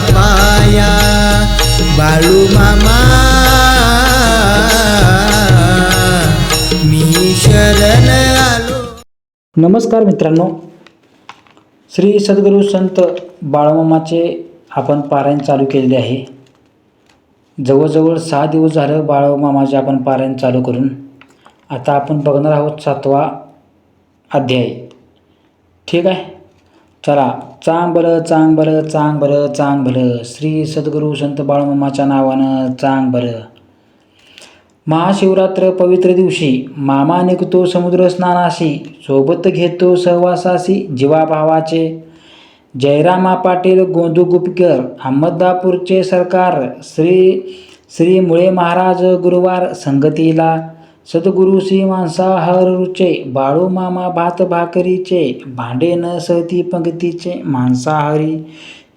पाया बाळू मामा मी शरण आलो नमस्कार मित्रांनो. श्री सद्गुरू संत बाळमामाचे आपण पारायण चालू केलेले आहे. जवळजवळ सहा दिवस झालं बाळमामाचे आपण पारायण चालू करून. आता आपण बघणार आहोत सातवा अध्याय. ठीक आहे? चला. चांग बरं चांग बरं चांग बरं चांग भलं श्री सद्गुरू संत बाळमामाच्या नावानं चांग बरं महाशिवरात्र पवित्र दिवशी मामा निघतो समुद्र स्नानाशी सोबत घेतो सहवासाशी जीवाभावाचे. जयरामा पाटील गोंदू गुपकर अहमदापूरचे सरकार श्री श्री मुळे महाराज गुरुवार संगतीला. सद्गुरु श्री मांसाहारूचे बाळू मामा भात भाकरीचे भांडे न सहती पंक्तीचे मांसाहारी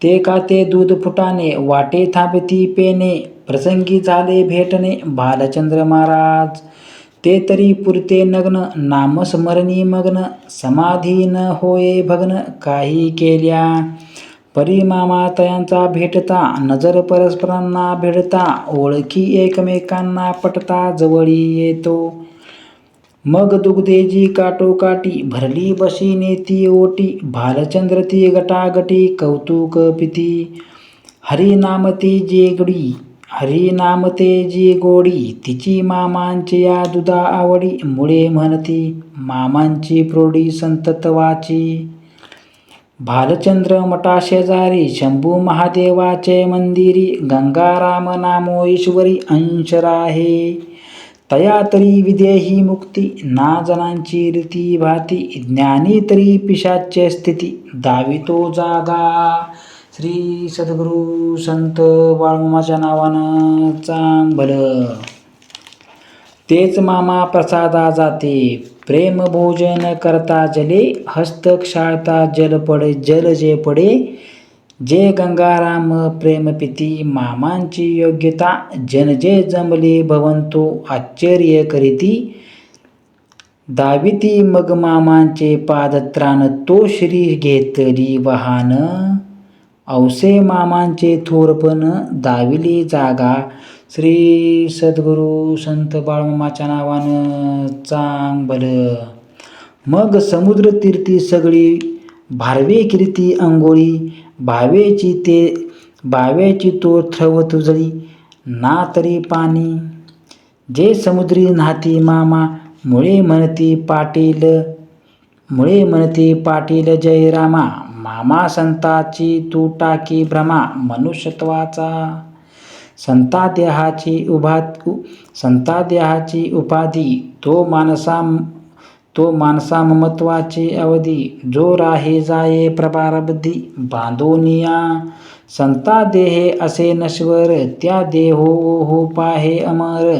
ते का ते दूध फुटाने वाटे थांबती पेने प्रसंगी झाले भेटणे बालचंद्र महाराज. ते तरी पुरते नग्न नामस्मरणी मग्न समाधी न होये भग्न काही केल्या. परिमामातयांचा भेटता नजर परस्परांना भेटता ओळखी एकमेकांना पटता जवळी येतो. मग दुग्धेजी काटोकाटी भरली बशी नेती ओटी भालचंद्र ती गटागटी कौतुक पिती. हरिनामती जेगडी हरिनामते जी गोडी तिची मामांची या दुधा आवडी मुळे म्हणती मामांची प्रोडी संततवाची. भालचंद्र मठाशेजारी शंभू महादेवाचे मंदिरी गंगाराम नामो ईश्वरी अंश राहे तया तरी विदेही मुक्ती ना जनांची रीती भाती ज्ञानी तरी पिशाचे स्थिती दावितो जागा. श्री सद्गुरू संत बाळमाच्या नावानं चांगलं. तेच मामा प्रसादा जाते. प्रेम भोजन करता जले हस्त क्षाळता जल पडे जल जे पडे जे गंगाराम प्रेम पिती मामांची योग्यता जन जे जमले भवंतो आश्चर्य करीती दाविती मग मामांचे पादत्राण तो श्री घेतली वाहन औसे मामांचे थोरपण दाविली जागा श्री सद्गुरू संत बाळमामाच्या नावानं चांग मग समुद्र तीर्थी सगळी भारवे कीर्ती अंघोळी भावेची ते भावेची तो थ्रव तुझळी ना तरी पाणी. जे समुद्री नाती मामा मुळे म्हणती पाटील मुळे म्हणती पाटील जयरामा मामा संताची तू टाकी भ्रमा मनुष्यत्वाचा. संतादेहाची उभा संतादेहाची उपाधी तो मानसा तो माणसा ममत्वाची अवधी जो राहे जाये प्रभारबद्धी बांधोनिया। संता देहे असे नश्वर त्या देहो हो पाहे अमर।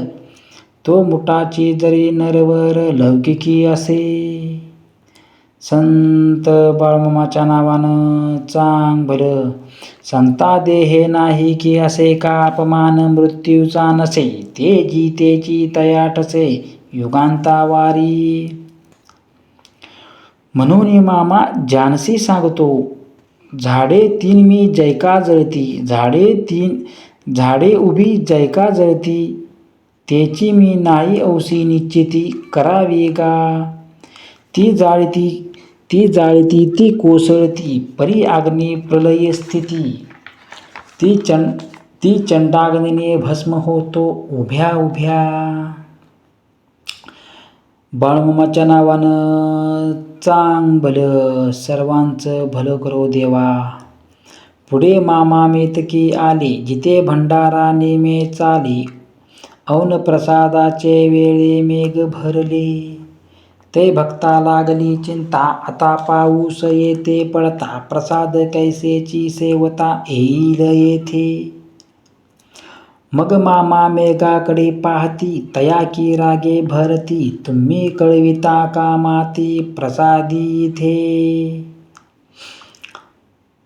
तो मुठाची जरी नरवर लौकिकी असे। संत बाळमामाच्या नावानं चांग भलं संता देहे नाही की असे का अपमान मृत्यूचा नसे. ते जी तेची तयाटसे युगांता वारी. म्हणून मामा जानसी सांगतो झाडे तीन मी जैका जळती. झाडे तीन झाडे उभी जैका जळती. त्याची मी नाही औसी निश्चिती करावी का? ती जाळती ती जाळती ती कोसळती परी अग्नी प्रलय स्थिती. ती चंड ती चंडाग्नीने भस्म होतो उभ्या उभ्या. बाळमामाच्या नावानं चांग भलं सर्वांचं भलं करो देवा. पुढे मामा मेतकी आले जिथे भंडारा नेमे चाली. औन प्रसादाचे वेळे मेघ भरले. ते भक्ता लागली चिंता, आता पाऊस येते पडता प्रसाद कैसेची सेवता येईल येथे? मग मामा मेघाकडे पाहती, तया की रागे भरती, तुम्ही कळविता का माती प्रसादी इथे?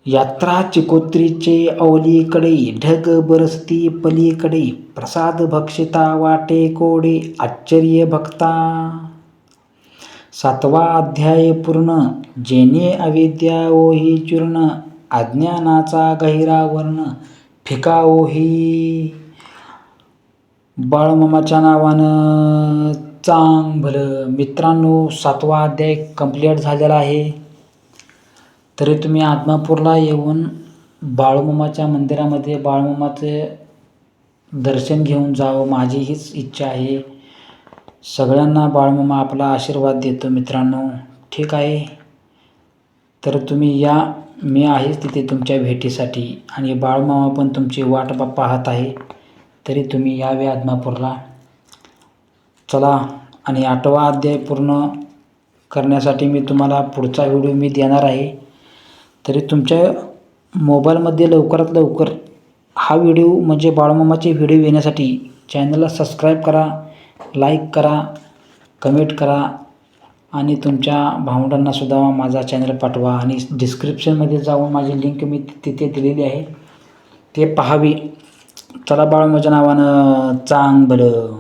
यात्रा चिकोत्रीचे अवलीकडे, ढग बरसती पलीकडे, प्रसाद भक्षिता वाटे कोडे, आश्चर्य भक्ता सातवा अध्याय पूर्ण. जेणे अविद्या ओही चूर्ण अज्ञानाचा गहिरा वर्ण फिका ओही. बाळमामाच्या नावानं चांग भलं. मित्रांनो सातवा अध्याय कंप्लीट झालेला आहे. तरी तुम्ही आत्मापूरला येऊन बाळूमामाच्या मंदिरामध्ये बाळूमामाचे दर्शन घेऊन जावं. माझी हीच इच्छा आहे. सगळ्यांना बाळमामा आपला आशीर्वाद देतो मित्रांनो. ठीक आहे? तर तुम्ही या. मी आहेच तिथे तुमच्या भेटीसाठी. आणि बाळमामा पण तुमची वाट पाहत आहे. तरी तुम्ही यावे आदमापूरला. चला. आणि आठवा अध्याय पूर्ण करण्यासाठी मी तुम्हाला पुढचा व्हिडिओ मी देणार आहे. तरी तुमच्या मोबाईलमध्ये लवकरात लवकर हा व्हिडिओ म्हणजे बाळमामाचे व्हिडिओ येण्यासाठी चॅनलला सबस्क्राईब करा. लाईक करा कमेंट करा आणि तुमच्या भावंडांनासुद्धा माझा चॅनल पाठवा आणि डिस्क्रिप्शनमध्ये जाऊन माझी लिंक मी तिथे दिलेली आहे. ते पहावी. चला बाळ माझ्या नावानं चांग भलं